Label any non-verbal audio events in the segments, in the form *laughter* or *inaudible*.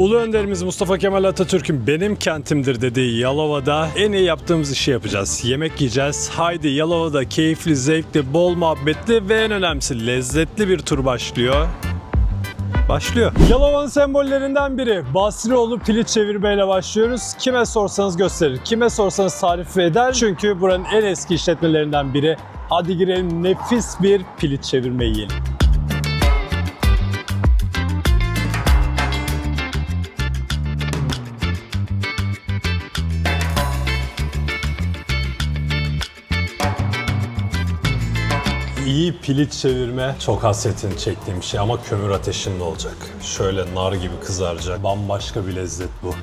Ulu önderimiz Mustafa Kemal Atatürk'ün benim kentimdir dediği Yalova'da en iyi yaptığımız işi yapacağız. Yemek yiyeceğiz. Haydi Yalova'da keyifli, zevkli, bol muhabbetli ve en önemlisi lezzetli bir tur başlıyor. Başlıyor. Yalova'nın sembollerinden biri Basrioğlu piliç çevirmeyle başlıyoruz. Kime sorsanız gösterir, kime sorsanız tarif eder. Çünkü buranın en eski işletmelerinden biri. Hadi girelim nefis bir piliç çevirme yiyelim. İyi piliç çevirme çok hasretini çektiğim şey ama kömür ateşinde olacak. Şöyle nar gibi kızaracak. Bambaşka bir lezzet bu.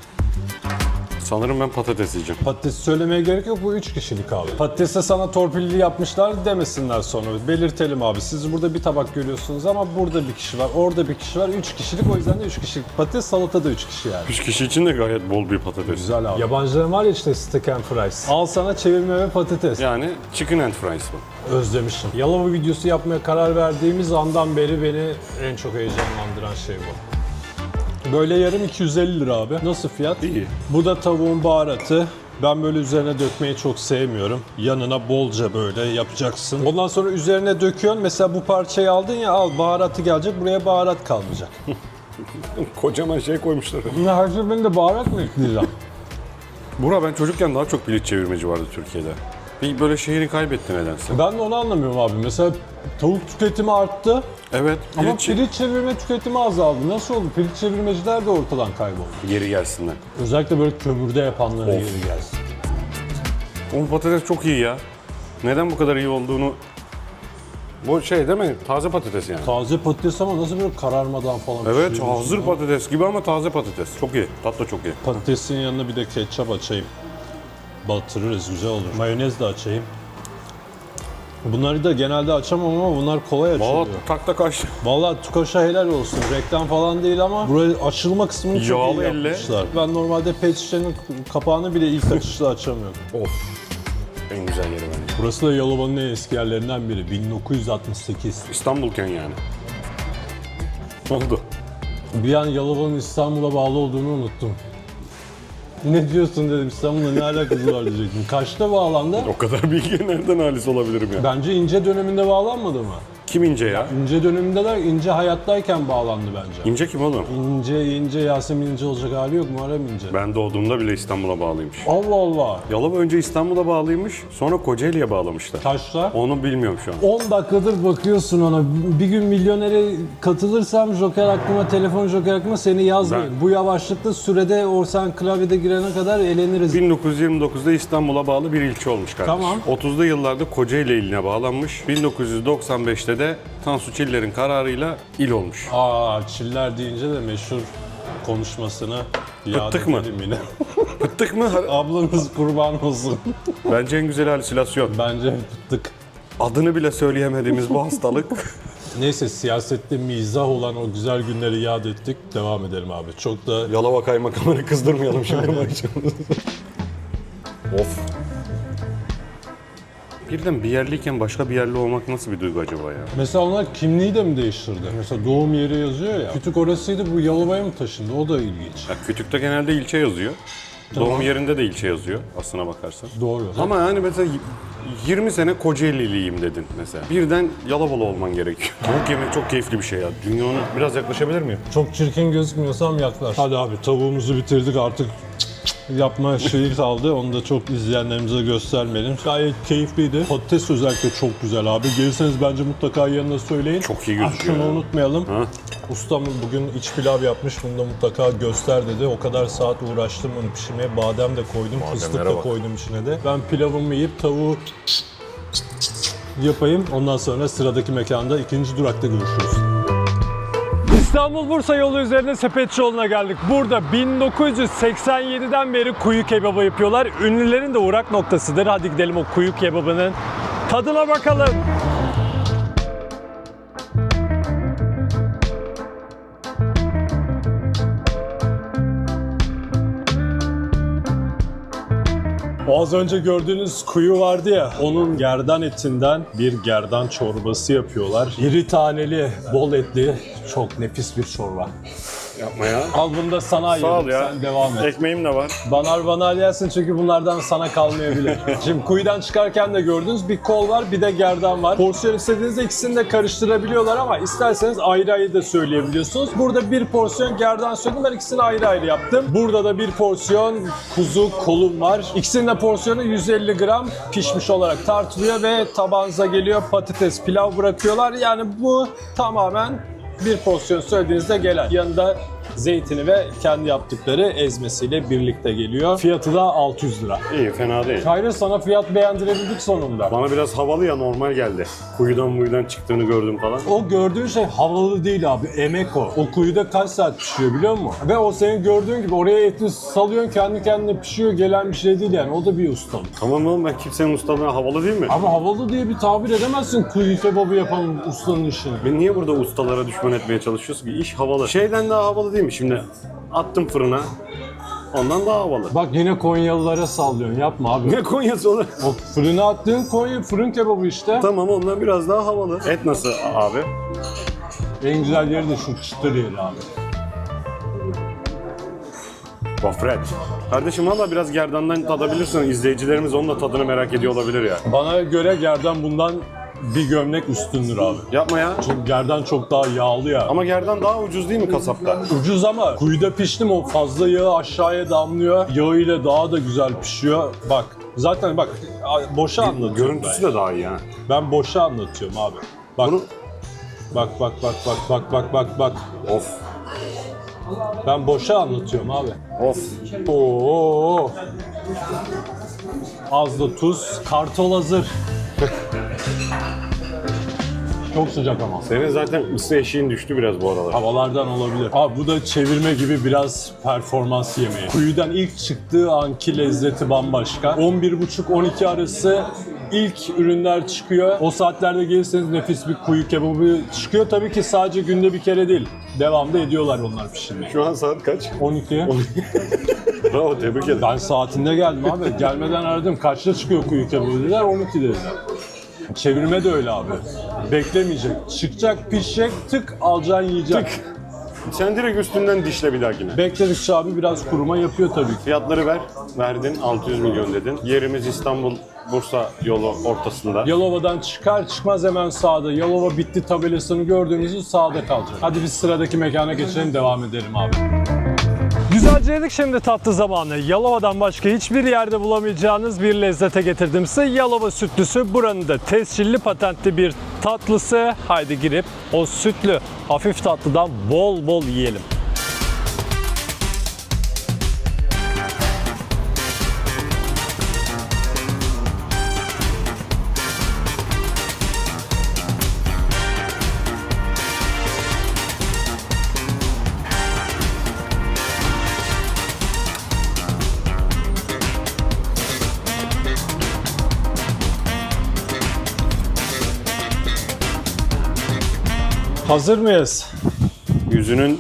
Sanırım ben patates yiyeceğim. Patates söylemeye gerek yok bu 3 kişilik abi. Patatese sana torpilli yapmışlar demesinler sonra. Belirtelim abi. Siz burada bir tabak görüyorsunuz ama burada bir kişi var, orada bir kişi var. 3 kişilik o yüzden de 3 kişilik. Patates salata da 3 kişi yani. 3 kişi için de gayet bol bir patates. Güzel abi. Yabancıların var ya işte steak and fries. Al sana çevirme ve patates. Yani chicken and fries bu. Özlemişim. Yalova videosu yapmaya karar verdiğimiz andan beri beni en çok heyecanlandıran şey bu. Böyle yarım 250 lira abi. Nasıl fiyat? İyi. Bu da tavuğun baharatı. Ben böyle üzerine dökmeyi çok sevmiyorum. Yanına bolca böyle yapacaksın. Ondan sonra üzerine döküyorsun. Mesela bu parçayı aldın ya al baharatı gelecek. Buraya baharat kalmayacak. *laughs* Kocaman şey koymuşlar. Her seferinde de baharat mı ekleyeceğim? *laughs* Bura ben çocukken daha çok piliç çevirmeci vardı Türkiye'de. Bir böyle şehri kaybetti nedense. ben de onu anlamıyorum abi. Mesela tavuk tüketimi arttı. Evet, Ama piliç piliç çevirme tüketimi azaldı. Nasıl oldu? Piliç çevirmeciler de ortadan kayboldu. geri gelsinler. Özellikle böyle kömürde yapanlara Of. geri gelsin. O patates çok iyi ya. Neden bu kadar iyi olduğunu... Bu şey değil mi? Taze patates yani. Taze patates ama nasıl böyle kararmadan falan Evet, pişiriyorsun hazır patates gibi ama taze patates. Çok iyi. Tat da çok iyi. Patatesin yanına bir de ketçap açayım. Batırırız, güzel olur. Mayonez de açayım. Bunları da genelde açamam ama bunlar kolay açılıyor. Valla tak tak aç. Vallahi Tukaş'a helal olsun. Reklam falan değil ama buraya açılma kısmını çok Yağlı iyi elle. yapmışlar. Ben normalde pet şişenin kapağını bile ilk açışta açamıyorum. *laughs* Of. En güzel yeri bence. Burası da Yalova'nın en eski yerlerinden biri. 1968. İstanbulken yani. Oldu. Bir an Yalova'nın İstanbul'a bağlı olduğunu unuttum. Ne diyorsun dedim İstanbul'la ne alakası var diyecektim. Kaçta bağlandı? O kadar bilgi nereden halis olabilirim ya? Bence ince döneminde bağlanmadı mı? Kim ince ya? İnce dönemindeler, ince hayattayken bağlandı bence. İnce kim oğlum? İnce ince Yasemin İnce olacak hali yok Muharrem İnce. Ben doğduğumda bile İstanbul'a bağlıymış. Allah Allah. Yalova önce İstanbul'a bağlıymış, sonra Kocaeli'ye bağlamışlar. Kaçta? Onu bilmiyorum şu an. 10 dakikadır bakıyorsun ona. Bir gün milyonere katılırsam Joker aklıma, telefon Joker aklıma seni yazmayın. Ben- Bu yavaşlıkta sürede o sen klavyede girene kadar eğleniriz. 1929'da İstanbul'a bağlı bir ilçe olmuş kardeşim. Tamam. 30'lu yıllarda Kocaeli iline bağlanmış. 1995'te de Tansu Çiller'in kararıyla il olmuş. Aa Çiller deyince de meşhur konuşmasını Pıttık mı? yine. *laughs* Pıttık mı? *laughs* Ablanız kurban olsun. Bence en güzel halüsinasyon. Bence pıttık. Adını bile söyleyemediğimiz bu hastalık. *laughs* Neyse siyasette mizah olan o güzel günleri yad ettik. Devam edelim abi. Çok da Yalova kaymakamını kızdırmayalım şimdi. of. Birden bir yerliyken başka bir yerli olmak nasıl bir duygu acaba ya? Mesela onlar kimliği de mi değiştirdi? Mesela doğum yeri yazıyor ya. Kütük orasıydı bu Yalova'ya mı taşındı? O da ilginç. Ya Kütük'te genelde ilçe yazıyor. Doğum yerinde de ilçe yazıyor aslına bakarsan. Doğru. Ama yani mesela 20 sene Kocaeli'liyim dedin mesela. Birden Yalovalı olman gerekiyor. *laughs* Tavuk yemek çok keyifli bir şey ya. Dünyanın biraz yaklaşabilir miyim? Çok çirkin gözükmüyorsam yaklaş. Hadi abi tavuğumuzu bitirdik artık yapma şeyi kaldı. Onu da çok izleyenlerimize göstermeyelim. Gayet keyifliydi. Patates özellikle çok güzel abi. Gelirseniz bence mutlaka yanına söyleyin. Çok iyi gözüküyor. Şunu ya. unutmayalım. Ha? Ustam bugün iç pilav yapmış. Bunu da mutlaka göster dedi. O kadar saat uğraştım onu pişirmeye. Badem de koydum, fıstık da bak. koydum içine de. Ben pilavımı yiyip tavuğu yapayım. Ondan sonra sıradaki mekanda ikinci durakta görüşürüz. İstanbul-Bursa yolu üzerinde Sepetçi yoluna geldik. Burada 1987'den beri kuyu kebabı yapıyorlar. Ünlülerin de uğrak noktasıdır. Hadi gidelim o kuyu kebabının tadına bakalım. O az önce gördüğünüz kuyu vardı ya, onun gerdan etinden bir gerdan çorbası yapıyorlar. İri taneli, bol etli, çok nefis bir çorba. Yapma ya. Al bunu da sana ayırdım. Sağ ol ya. Sen devam et. Ekmeğim de var. Banar banar yersin çünkü bunlardan sana kalmayabilir. *laughs* Şimdi kuyudan çıkarken de gördünüz bir kol var bir de gerdan var. Porsiyon istediğinizde ikisini de karıştırabiliyorlar ama isterseniz ayrı ayrı da söyleyebiliyorsunuz. Burada bir porsiyon gerdan söyledim ben ikisini ayrı ayrı yaptım. Burada da bir porsiyon kuzu kolum var. İkisinin de porsiyonu 150 gram pişmiş olarak tartılıyor ve tabağınıza geliyor patates pilav bırakıyorlar. Yani bu tamamen bir porsiyon söylediğinizde gelen. Yanında zeytini ve kendi yaptıkları ezmesiyle birlikte geliyor. Fiyatı da 600 lira. İyi fena değil. Hayır sana fiyat beğendirebildik sonunda. Bana biraz havalı ya normal geldi. Kuyudan muyudan çıktığını gördüm falan. O gördüğün şey havalı değil abi. Emek o. O kuyuda kaç saat pişiyor biliyor musun? Ve o senin gördüğün gibi oraya eti salıyorsun kendi kendine pişiyor gelen bir şey değil yani. O da bir ustalık. Tamam oğlum ben kimsenin ustalığına havalı değil mi? Ama havalı diye bir tabir edemezsin kuyu kebabı yapan ustanın işini. Ben niye burada ustalara düşman etmeye çalışıyorsun ki? İş havalı. Şeyden daha havalı değil mi? Şimdi attım fırına. Ondan daha havalı. Bak yine Konyalılara sallıyorsun yapma abi. Ne Konya'sı oğlum? O fırına attığın Konya fırın kebabı işte. Tamam ondan biraz daha havalı. Et nasıl abi? En güzel yeri de şu çıtır yeri abi. Gofret. Kardeşim valla biraz gerdandan tadabilirsin. İzleyicilerimiz onun da tadını merak ediyor olabilir ya. Bana göre gerdan bundan bir gömlek üstündür abi. Yapma ya. Çünkü gerdan çok daha yağlı ya. Ama gerdan daha ucuz değil mi kasapta? Ucuz ama kuyuda piştim o fazla yağı aşağıya damlıyor. Yağı ile daha da güzel pişiyor. Bak zaten bak boşa anlatıyorum Görüntüsü ben. de daha iyi yani. Ben boşa anlatıyorum abi. Bak. Bunu... Bak bak bak bak bak bak bak bak. Of. Ben boşa anlatıyorum abi. Of. Oo. Az da tuz. Kartol hazır. Çok sıcak ama. Senin zaten ısı eşiğin düştü biraz bu aralar. Havalardan olabilir. Abi bu da çevirme gibi biraz performans yemeği. Kuyudan ilk çıktığı anki lezzeti bambaşka. 11.30-12 arası ilk ürünler çıkıyor. O saatlerde gelirseniz nefis bir kuyu kebabı çıkıyor. Tabii ki sadece günde bir kere değil. Devamda ediyorlar onlar pişirmeyi. Şu an saat kaç? 12. *laughs* Bravo tebrik ederim. Ben saatinde geldim abi. Gelmeden aradım. Kaçta çıkıyor kuyu kebabı dediler. 12 dediler. Çevirme de öyle abi. Beklemeyecek. Çıkacak, pişecek, tık alacaksın yiyeceksin. Sen direkt üstünden dişle bir dahakine. Bekledikçe abi biraz kuruma yapıyor tabii ki. Fiyatları ver. Verdin 600 milyon dedin. Yerimiz İstanbul Bursa yolu ortasında. Yalova'dan çıkar çıkmaz hemen sağda. Yalova bitti tabelasını gördüğünüzde sağda kalacak. Hadi biz sıradaki mekana geçelim devam edelim abi. Güzelce yedik şimdi tatlı zamanı. Yalova'dan başka hiçbir yerde bulamayacağınız bir lezzete getirdim size. Yalova sütlüsü buranın da tescilli patentli bir tatlısı. Haydi girip o sütlü hafif tatlıdan bol bol yiyelim. Hazır mıyız? Yüzünün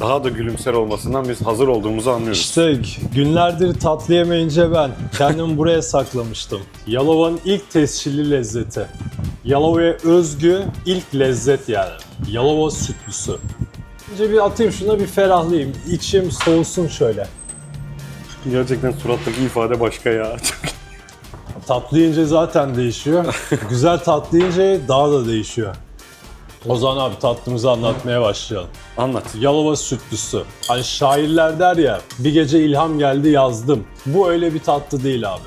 daha da gülümser olmasından biz hazır olduğumuzu anlıyoruz. İşte günlerdir tatlı yemeyince ben kendimi buraya saklamıştım. Yalova'nın ilk tescilli lezzeti. Yalova'ya özgü ilk lezzet yani. Yalova sütlüsü. Önce bir atayım şuna bir ferahlayayım. İçim soğusun şöyle. Gerçekten surattaki ifade başka ya. Tatlı yiyince zaten değişiyor. *laughs* Güzel tatlı yiyince daha da değişiyor. O zaman abi tatlımızı anlatmaya başlayalım. Anlat. Yalova sütlüsü. Hani şairler der ya bir gece ilham geldi yazdım. Bu öyle bir tatlı değil abi.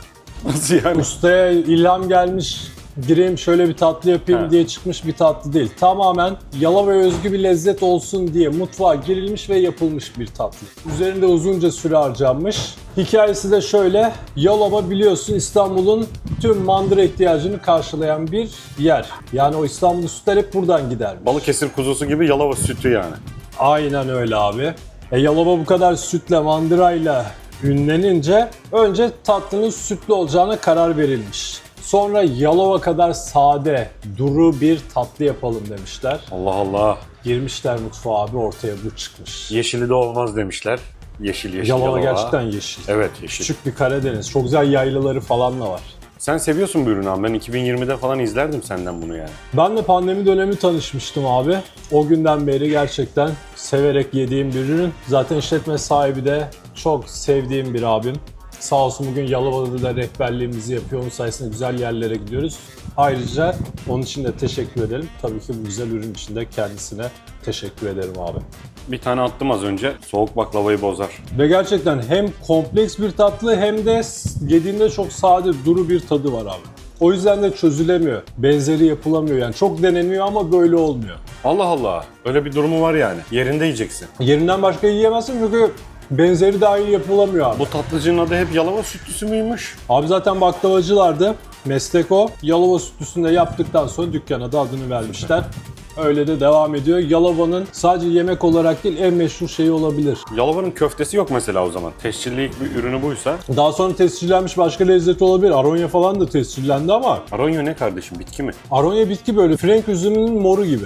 Nasıl yani? Ustaya ilham gelmiş gireyim şöyle bir tatlı yapayım He. diye çıkmış bir tatlı değil. Tamamen Yalova'ya özgü bir lezzet olsun diye mutfağa girilmiş ve yapılmış bir tatlı. Üzerinde uzunca süre harcanmış. Hikayesi de şöyle. Yalova biliyorsun İstanbul'un tüm mandıra ihtiyacını karşılayan bir yer. Yani o İstanbul sütler hep buradan gider. Balıkesir kuzusu gibi Yalova sütü yani. Aynen öyle abi. E, Yalova bu kadar sütle, mandırayla ünlenince önce tatlının sütlü olacağına karar verilmiş. Sonra Yalova kadar sade, duru bir tatlı yapalım demişler. Allah Allah. Girmişler mutfağa abi ortaya bu çıkmış. Yeşili de olmaz demişler. Yeşil yeşil Yalova gerçekten yeşil. Evet yeşil. Küçük bir Karadeniz. Çok güzel yaylaları falan da var. Sen seviyorsun bu ürünü abi. Ben 2020'de falan izlerdim senden bunu yani. Ben de pandemi dönemi tanışmıştım abi. O günden beri gerçekten severek yediğim bir ürün. Zaten işletme sahibi de çok sevdiğim bir abim. Sağ olsun bugün Yalova'da da rehberliğimizi yapıyor. Onun sayesinde güzel yerlere gidiyoruz. Ayrıca onun için de teşekkür edelim. Tabii ki bu güzel ürün için de kendisine teşekkür ederim abi. Bir tane attım az önce. Soğuk baklavayı bozar. Ve gerçekten hem kompleks bir tatlı hem de yediğinde çok sade, duru bir tadı var abi. O yüzden de çözülemiyor. Benzeri yapılamıyor yani. Çok deneniyor ama böyle olmuyor. Allah Allah. Öyle bir durumu var yani. Yerinde yiyeceksin. Yerinden başka yiyemezsin çünkü benzeri dahi yapılamıyor abi. Bu tatlıcının adı hep Yalova sütlüsü müymüş? Abi zaten baklavacılardı. Meslek o. Yalova sütlüsünde yaptıktan sonra dükkana da adını vermişler. *laughs* Öyle de devam ediyor. Yalova'nın sadece yemek olarak değil en meşhur şeyi olabilir. Yalova'nın köftesi yok mesela o zaman. Tescilli ilk bir ürünü buysa. Daha sonra tescillenmiş başka lezzet olabilir. Aronya falan da tescillendi ama Aronyo ne kardeşim? Bitki mi? Aronya bitki böyle frenk üzümünün moru gibi.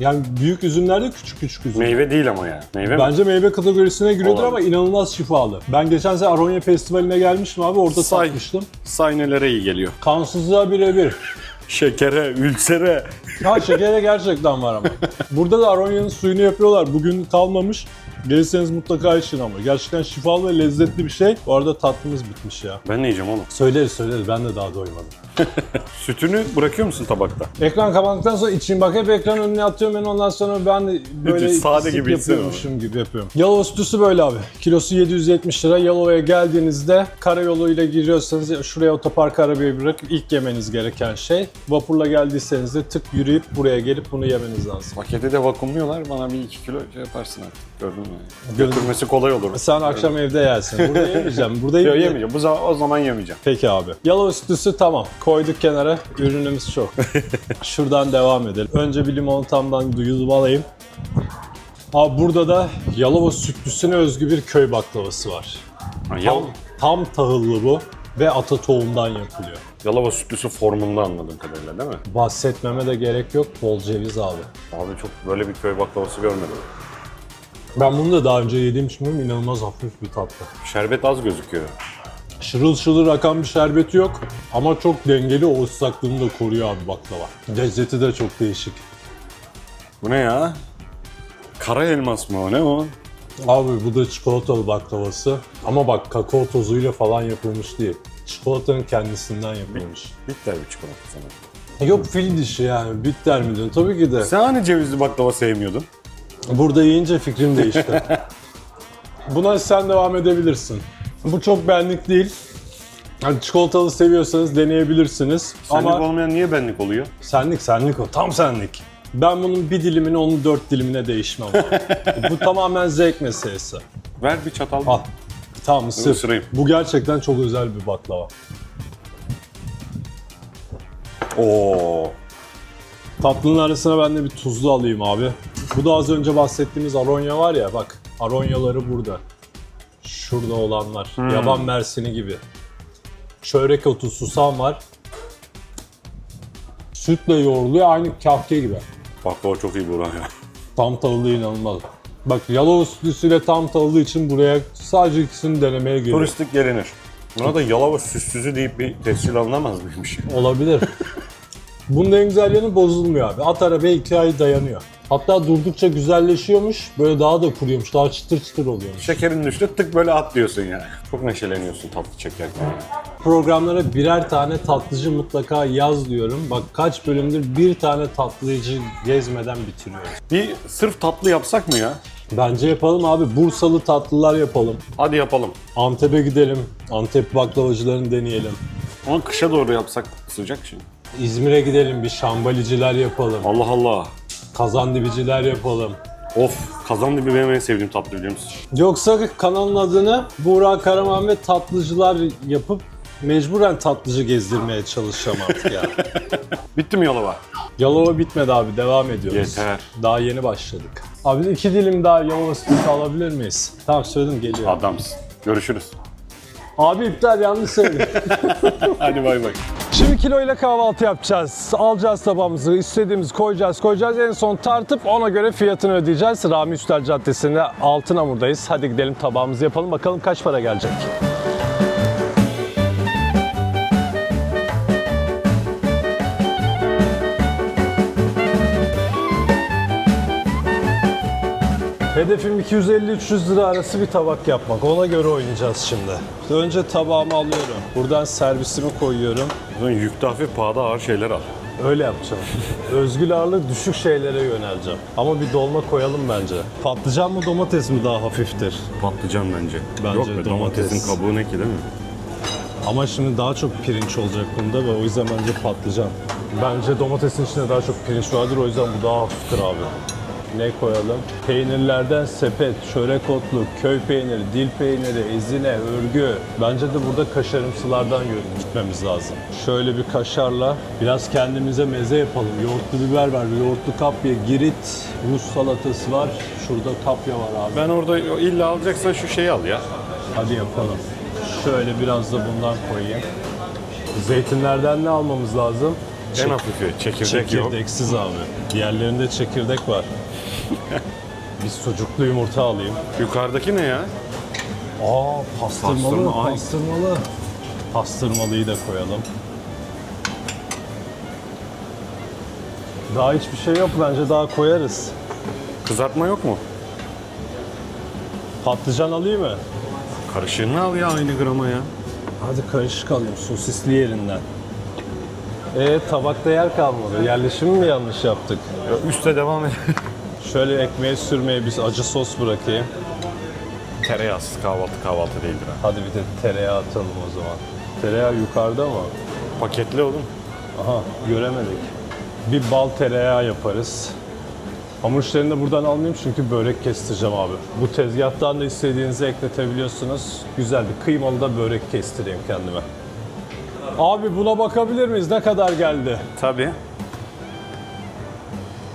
Yani büyük üzümlerde küçük küçük üzüm. Meyve değil ama yani. Meyve mi? Bence meyve kategorisine giriyordur Olabilir. ama inanılmaz şifalı. Ben geçen sene Aronya Festivaline gelmiştim abi orada Say. tatmıştım. Saynelere iyi geliyor. Kansızlığa birebir. Şekere, ülsere. Ha şekere gerçekten var ama. Burada da Aronya'nın suyunu yapıyorlar. Bugün kalmamış. Gelirseniz mutlaka için ama. Gerçekten şifalı ve lezzetli bir şey. Bu arada tatlımız bitmiş ya. Ben ne yiyeceğim oğlum? Söyleriz söyleriz ben de daha doymadım. *laughs* Sütünü bırakıyor musun tabakta? Ekran kapandıktan sonra içeyim bak hep ekran önüne atıyorum ben ondan sonra ben böyle Hiç sade gibi yapıyormuşum gibi yapıyorum. Yalova sütüsü böyle abi. Kilosu 770 lira. Yalova'ya geldiğinizde karayoluyla giriyorsanız şuraya otopark arabayı bırakıp ilk yemeniz gereken şey. Vapurla geldiyseniz de tık yürüyüp buraya gelip bunu yemeniz lazım. Paketi de vakumluyorlar. Bana bir iki kilo şey yaparsın artık. Gördün mü? Götürmesi kolay olur. Sen akşam evde yersin. Burada yemeyeceğim. Burada Yok yemeyeceğim. yemeyeceğim. Bu zaman, o zaman yemeyeceğim. Peki abi. Yalova sütlüsü tamam. Koyduk kenara. Ürünümüz çok. *laughs* Şuradan devam edelim. Önce bir limonatamdan yudum alayım. Abi burada da Yalova sütlüsüne özgü bir köy baklavası var. Ha, Yal Tam, tam tahıllı bu ve ata tohumdan yapılıyor. Yalova sütlüsü formunda anladığım kadarıyla değil mi? Bahsetmeme de gerek yok. Bol ceviz abi. Abi çok böyle bir köy baklavası görmedim. Ben bunu da daha önce yediğim için bilmiyorum, inanılmaz hafif bir tatlı. Şerbet az gözüküyor. Şırıl şırıl akan bir şerbeti yok ama çok dengeli o ıslaklığını da koruyor abi baklava. Lezzeti de çok değişik. Bu ne ya? Kara elmas mı o? Ne o? Abi bu da çikolatalı baklavası ama bak kakao tozuyla falan yapılmış değil. Çikolatanın kendisinden yapılmış. Bitter bir çikolata sana. Yok fil dişi yani bitter mi diyorsun? Tabii ki de. Sen hani cevizli baklava sevmiyordun? Burada yiyince fikrim değişti. *laughs* Buna sen devam edebilirsin. Bu çok benlik değil. Hani çikolatalı seviyorsanız deneyebilirsiniz. Senlik Ama olmayan niye benlik oluyor? senlik senlik o. Tam senlik. Ben bunun bir dilimini onun dört dilimine değişmem. *laughs* Bu tamamen zevk meselesi. Ver bir çatal. Al. Tamam ısır. Isırayım. Bu gerçekten çok özel bir baklava. Oo. Tatlının arasına ben de bir tuzlu alayım abi. Bu da az önce bahsettiğimiz aronya var ya bak. Aronyaları burada. Şurada olanlar. Yaban mersini gibi. Çörek otu, susam var. Sütle yoğruluyor aynı kahke gibi. Baklava çok iyi Burak ya. Tam tahıllı inanılmaz. Bak Yalova sütlüsüyle tam tahıllı için buraya sadece ikisini denemeye geliyor. Turistik gelinir. Buna da Yalova süssüzü deyip bir tescil alınamaz mıymış? Olabilir. *laughs* Bunda en güzel yanı bozulmuyor abi. At arabaya iki ay dayanıyor. Hatta durdukça güzelleşiyormuş. Böyle daha da kuruyormuş. Daha çıtır çıtır oluyormuş. Şekerin düştü tık böyle at diyorsun yani. Çok neşeleniyorsun tatlı çekerken. Programlara birer tane tatlıcı mutlaka yaz diyorum. Bak kaç bölümdür bir tane tatlıcı gezmeden bitiriyoruz. Bir sırf tatlı yapsak mı ya? Bence yapalım abi. Bursalı tatlılar yapalım. Hadi yapalım. Antep'e gidelim. Antep baklavacılarını deneyelim. Ama kışa doğru yapsak sıcak şimdi. İzmir'e gidelim. Bir şambaliciler yapalım. Allah Allah. Kazandibiciler yapalım. Of kazan dibi benim en sevdiğim tatlı biliyor musun? Yoksa kanalın adını Buğra Karaman ve Tatlıcılar yapıp mecburen tatlıcı gezdirmeye çalışacağım artık ya. *laughs* Bitti mi Yalova? Yalova bitmedi abi devam ediyoruz. Yeter. Daha yeni başladık. Abi iki dilim daha Yalova sütü alabilir miyiz? Tamam söyledim geliyor. Adamsın. Görüşürüz. Abi iptal yanlış söyledim. *laughs* Hadi bay bay. Şimdi kiloyla kahvaltı yapacağız. Alacağız tabağımızı, istediğimiz koyacağız, koyacağız. En son tartıp ona göre fiyatını ödeyeceğiz. Rami Üstel Caddesi'nde Altınhamur'dayız. Hadi gidelim tabağımızı yapalım. Bakalım kaç para gelecek. Hedefim 250-300 lira arası bir tabak yapmak. Ona göre oynayacağız şimdi. Önce tabağımı alıyorum. Buradan servisimi koyuyorum. Yükte hafif pahada ağır şeyler al. Öyle yapacağım. *laughs* Özgül ağırlığı düşük şeylere yöneleceğim. Ama bir dolma koyalım bence. Patlıcan mı domates mi daha hafiftir? Patlıcan bence. Bence Yok be domates. domatesin kabuğu ne ki değil mi? Ama şimdi daha çok pirinç olacak bunda ve o yüzden bence patlıcan. Bence domatesin içinde daha çok pirinç vardır o yüzden bu daha hafiftir abi. Ne koyalım? Peynirlerden sepet, çörek otlu, köy peyniri, dil peyniri, ezine, örgü. Bence de burada kaşarımsılardan gitmemiz lazım. Şöyle bir kaşarla biraz kendimize meze yapalım. Yoğurtlu biber var, yoğurtlu kapya, girit, Rus salatası var. Şurada kapya var abi. Ben orada illa alacaksan şu şeyi al ya. Hadi yapalım. Şöyle biraz da bundan koyayım. Zeytinlerden ne almamız lazım? En hafifi. Çekirdek, yok. Çekirdeksiz abi. Diğerlerinde çekirdek var. *laughs* Bir sucuklu yumurta alayım. Yukarıdaki ne ya? Aa pastırmalı, Pastırma, ay. pastırmalı. Pastırmalıyı da koyalım. Daha hiçbir şey yok bence daha koyarız. Kızartma yok mu? Patlıcan alayım mı? Karışığını al ya aynı grama ya. Hadi karışık alayım sosisli yerinden. E tabakta yer kalmadı. Yerleşimi mi yanlış yaptık? ya üste devam et. *laughs* Şöyle ekmeğe sürmeye bir acı sos bırakayım. Tereyağsız kahvaltı kahvaltı değildir ha. Hadi bir de tereyağı atalım o zaman. Tereyağı yukarıda mı? Paketli oğlum. Aha göremedik. Bir bal tereyağı yaparız. Hamur işlerini de buradan almayayım çünkü börek kestireceğim abi. Bu tezgahtan da istediğinizi ekletebiliyorsunuz. Güzel bir kıymalı da börek kestireyim kendime. Abi buna bakabilir miyiz? Ne kadar geldi? Tabii.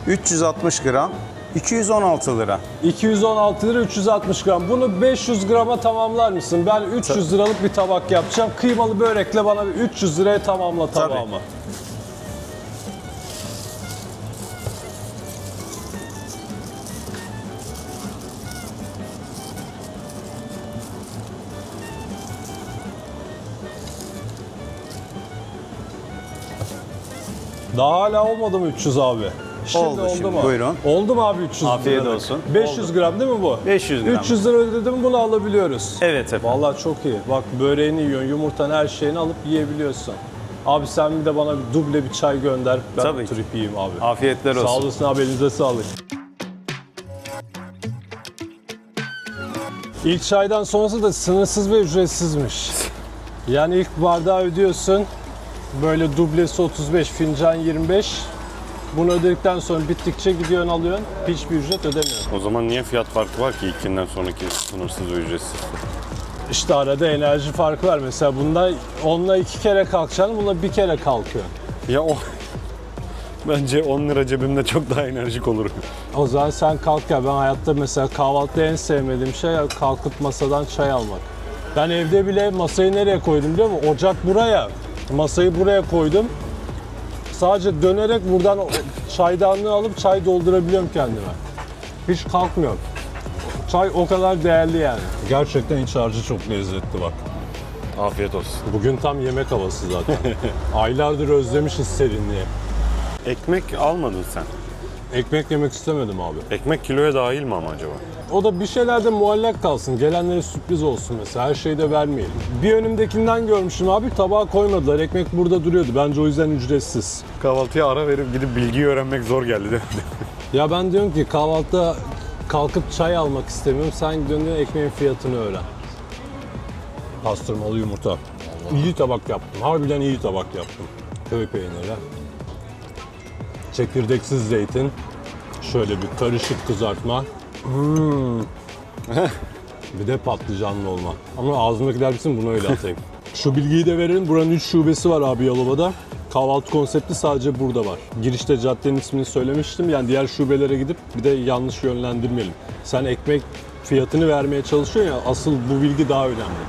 360 gram, 216 lira. 216 lira 360 gram. Bunu 500 grama tamamlar mısın? Ben 300 liralık bir tabak yapacağım. Kıymalı börekle bana bir 300 liraya tamamla Tabii. tabağımı. Daha hala olmadı mı 300 abi? Şimdi Oldu şimdi, mu? buyurun. Oldu mu abi 300 Afiyet liralık? olsun. 500 gram değil mi bu? 500 gram. 300 lira ödedim bunu alabiliyoruz. Evet efendim. Vallahi çok iyi. Bak böreğini yiyorsun, yumurtanı her şeyini alıp yiyebiliyorsun. Abi sen bir de bana bir duble bir çay gönder. Ben Tabii oturup yiyeyim abi. Afiyetler olsun. Sağ olasın abi elinize sağlık. İlk çaydan sonrası da sınırsız ve ücretsizmiş. Yani ilk bardağı ödüyorsun. Böyle dublesi 35, fincan 25. Bunu ödedikten sonra bittikçe gidiyorsun alıyorsun. Hiçbir ücret ödemiyorsun. O zaman niye fiyat farkı var ki ilkinden sonraki sınırsız ve ücretsiz? İşte arada enerji farkı var. Mesela bunda onunla iki kere kalkacaksın, bununla bir kere kalkıyor. Ya o... Bence 10 lira cebimde çok daha enerjik olurum. O zaman sen kalk ya. Ben hayatta mesela kahvaltıda en sevmediğim şey kalkıp masadan çay almak. Ben evde bile masayı nereye koydum biliyor musun? Ocak buraya. Masayı buraya koydum. Sadece dönerek buradan çaydanlığı alıp çay doldurabiliyorum kendime. Hiç kalkmıyorum. Çay o kadar değerli yani. Gerçekten iç harcı çok lezzetli bak. Afiyet olsun. Bugün tam yemek havası zaten. *laughs* Aylardır özlemişiz serinliği. Ekmek almadın sen. Ekmek yemek istemedim abi. Ekmek kiloya dahil mi ama acaba? O da bir şeylerde muallak kalsın. Gelenlere sürpriz olsun mesela. Her şeyi de vermeyelim. Bir önümdekinden görmüşüm abi. Tabağa koymadılar. Ekmek burada duruyordu. Bence o yüzden ücretsiz. Kahvaltıya ara verip gidip bilgiyi öğrenmek zor geldi değil mi? *laughs* Ya ben diyorum ki kahvaltıda kalkıp çay almak istemiyorum. Sen gidiyorsun diyorsun, ekmeğin fiyatını öğren. Pastırmalı yumurta. İyi tabak yaptım. Harbiden iyi tabak yaptım. Köy peyniri. Çekirdeksiz zeytin. Şöyle bir karışık kızartma. Hmm. bir de patlıcanlı olma. Ama ağzımdakiler bitsin bunu öyle atayım. *laughs* Şu bilgiyi de verelim. Buranın 3 şubesi var abi Yalova'da. Kahvaltı konsepti sadece burada var. Girişte caddenin ismini söylemiştim. Yani diğer şubelere gidip bir de yanlış yönlendirmeyelim. Sen ekmek fiyatını vermeye çalışıyorsun ya asıl bu bilgi daha önemli.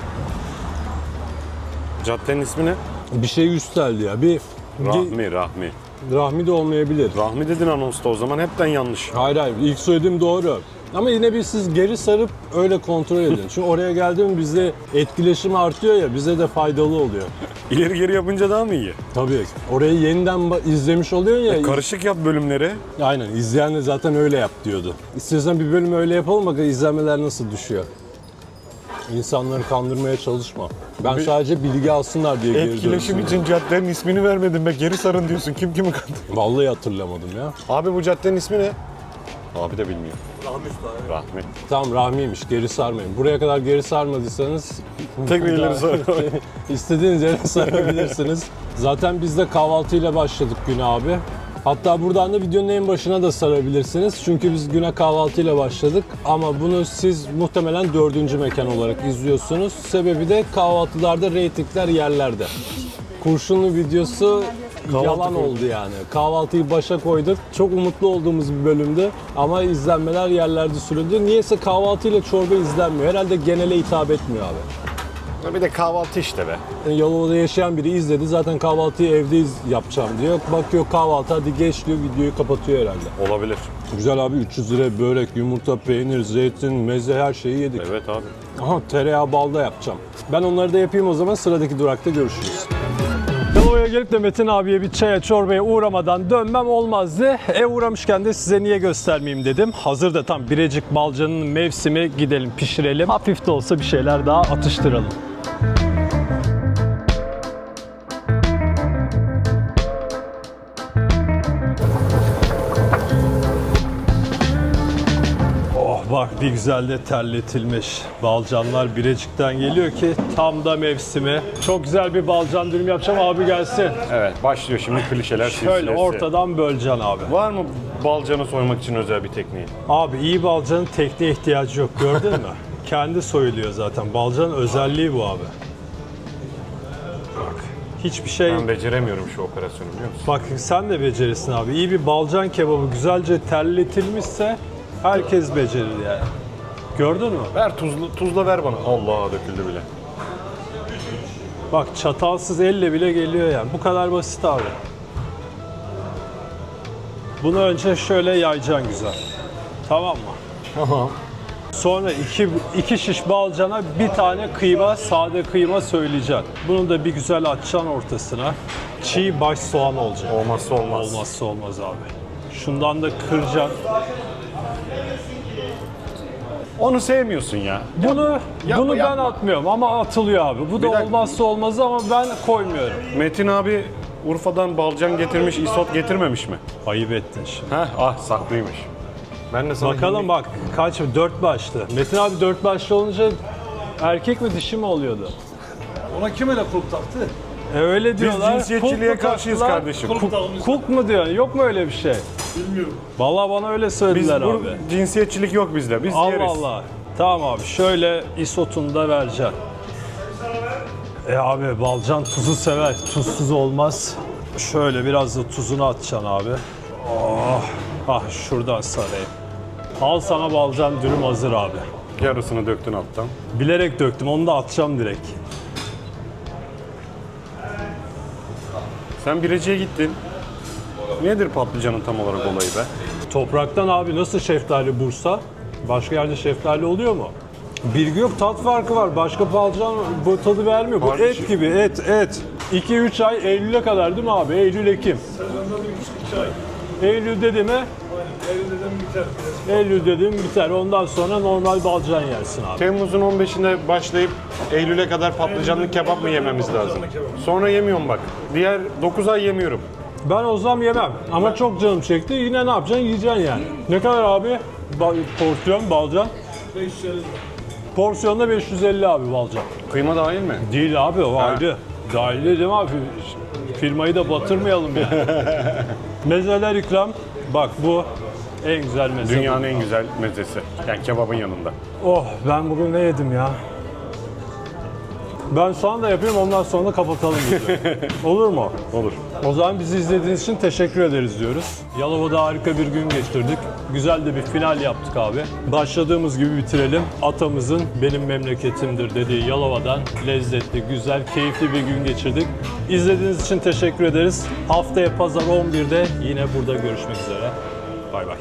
Caddenin ismi ne? Bir şey yükseldi ya. Bir Rahmi, Rahmi. Rahmi de olmayabilir. Rahmi dedin anonsta o zaman hepten yanlış. Hayır hayır ilk söylediğim doğru. Ama yine bir siz geri sarıp öyle kontrol edin. Çünkü oraya geldiğim bizde etkileşim artıyor ya bize de faydalı oluyor. *laughs* İleri geri yapınca daha mı iyi? Tabii. Orayı yeniden ba- izlemiş oluyorsun ya. Karışık yap bölümleri. Aynen. izleyen de zaten öyle yap diyordu. İstiyorsan bir bölümü öyle yapalım bak izlenmeler nasıl düşüyor. İnsanları kandırmaya çalışma. Ben Bir- sadece bilgi alsınlar diye geri Etkileşim için caddenin ismini vermedim be. Geri sarın diyorsun. Kim kimi kandırıyor? Vallahi hatırlamadım ya. Abi bu caddenin ismi ne? Abi de bilmiyor. Rahmi Usta. Rahmi. Tamam Rahmi'ymiş geri sarmayın. Buraya kadar geri sarmadıysanız *laughs* Tekrar ileri sar. *laughs* İstediğiniz yere sarabilirsiniz. Zaten biz de kahvaltıyla başladık güne abi. Hatta buradan da videonun en başına da sarabilirsiniz. Çünkü biz güne kahvaltıyla başladık. Ama bunu siz muhtemelen dördüncü mekan olarak izliyorsunuz. Sebebi de kahvaltılarda reytingler yerlerde. Kurşunlu videosu yalan koyduk. oldu yani. Kahvaltıyı başa koyduk. Çok umutlu olduğumuz bir bölümdü. Ama izlenmeler yerlerde sürüldü. Niyeyse kahvaltıyla çorba izlenmiyor. Herhalde genele hitap etmiyor abi. Bir de kahvaltı işte be. Yani Yalova'da yaşayan biri izledi. Zaten kahvaltıyı evde iz- yapacağım diyor. Bakıyor kahvaltı hadi geç diyor videoyu kapatıyor herhalde. Olabilir. Güzel abi 300 lira börek, yumurta, peynir, zeytin, meze her şeyi yedik. Evet abi. Aha tereyağı balda yapacağım. Ben onları da yapayım o zaman sıradaki durakta görüşürüz. Yalova'ya gelip de Metin abiye bir çaya çorbaya uğramadan dönmem olmazdı. E uğramışken de size niye göstermeyeyim dedim. Hazır da tam Birecik Balcan'ın mevsimi gidelim pişirelim. Hafif de olsa bir şeyler daha atıştıralım. Oh bak bir güzel de terletilmiş. Balcanlar Birecik'ten geliyor ki tam da mevsimi. Çok güzel bir balcan dürüm yapacağım abi gelsin. Evet başlıyor şimdi klişeler Şöyle silsilesi. ortadan böleceksin abi. Var mı balcanı soymak için özel bir tekniği? Abi iyi balcanın tekniğe ihtiyacı yok gördün mü? *laughs* Kendi soyuluyor zaten. Balcanın özelliği bu abi. Bak hiçbir şey... Ben beceremiyorum şu operasyonu biliyor musun? Bak sen de becerirsin abi. İyi bir balcan kebabı güzelce terletilmişse herkes becerir yani. Gördün mü? Ver tuzlu, tuzla ver bana. Allah döküldü bile. Bak çatalsız elle bile geliyor yani. Bu kadar basit abi. Bunu önce şöyle yayacaksın güzel. Tamam mı? Tamam. Sonra iki, iki şiş balcana bir tane kıyma, sade kıyma söyleyeceksin. Bunu da bir güzel açacaksın ortasına. Çiğ baş soğan olacak. Olmazsa olmaz. Olmazsa olmaz abi. Şundan da kıracaksın. Onu sevmiyorsun ya. Bunu Ya- bunu ben yapma. atmıyorum ama atılıyor abi. Bu da Bir dakika. olmazsa olmaz ama ben koymuyorum. Metin abi Urfa'dan balcan getirmiş, isot getirmemiş mi? Ayıp ettin şimdi. Heh, ah saklıymış. Ben de sana Bakalım bak kaç dört başlı. Metin abi dört başlı olunca erkek mi dişi mi oluyordu? Ona kim öyle kulp taktı? E öyle diyorlar. cinsiyetçiliğe mu karşıyız taktılar? kardeşim. Kulp, kulp mu diyorsun? Yok mu öyle bir şey? Bilmiyorum. Vallahi bana öyle Biz söylediler bu abi. cinsiyetçilik yok bizde. Biz Allah yeriz. Allah. Tamam abi şöyle isotunu da vereceksin. E abi balcan tuzu sever. Tuzsuz olmaz. Şöyle biraz da tuzunu atacaksın abi. Oh. Ah şuradan sarayım. Al sana balcan dürüm hazır abi. Yarısını döktün alttan. Bilerek döktüm onu da atacağım direkt. Sen Birecik'e gittin. Nedir patlıcanın tam olarak olayı be? Topraktan abi nasıl şeftali Bursa? Başka yerde şeftali oluyor mu? Bilgi yok tat farkı var. Başka balcan bu tadı vermiyor. Bu Kardeşim. et gibi et et. 2-3 ay Eylül'e kadar değil mi abi? Eylül Ekim. Sezonda bir buçuk iki ay. Eylül dedi mi? Eylül'den biter. Eylül dedim biter. Ondan sonra normal balcan yersin abi. Temmuz'un 15'inde başlayıp Eylül'e kadar patlıcanlı kebap mı yememiz lazım? Sonra yemiyorum bak. Diğer 9 ay yemiyorum. Ben o zaman yemem. Ama çok canım çekti. Yine ne yapacaksın? Yiyeceksin yani. Ne kadar abi? Ba- porsiyon balcan. 500 lira. Porsiyonda 550 abi balcan. Kıyma dahil mi? Değil abi o ayrı. Dahil değil mi abi? Firmayı da batırmayalım yani. *laughs* Mezeler ikram. Bak bu en güzel meze. Dünyanın en güzel mezesi. Yani kebabın yanında. Oh ben bugün ne yedim ya? Ben soğan da yapayım ondan sonra kapatalım videoyu. *laughs* Olur mu? Olur. O zaman bizi izlediğiniz için teşekkür ederiz diyoruz. Yalova'da harika bir gün geçirdik. Güzel de bir final yaptık abi. Başladığımız gibi bitirelim. Atamızın benim memleketimdir dediği Yalova'dan lezzetli, güzel, keyifli bir gün geçirdik. İzlediğiniz için teşekkür ederiz. Haftaya pazar 11'de yine burada görüşmek üzere. Bay bay.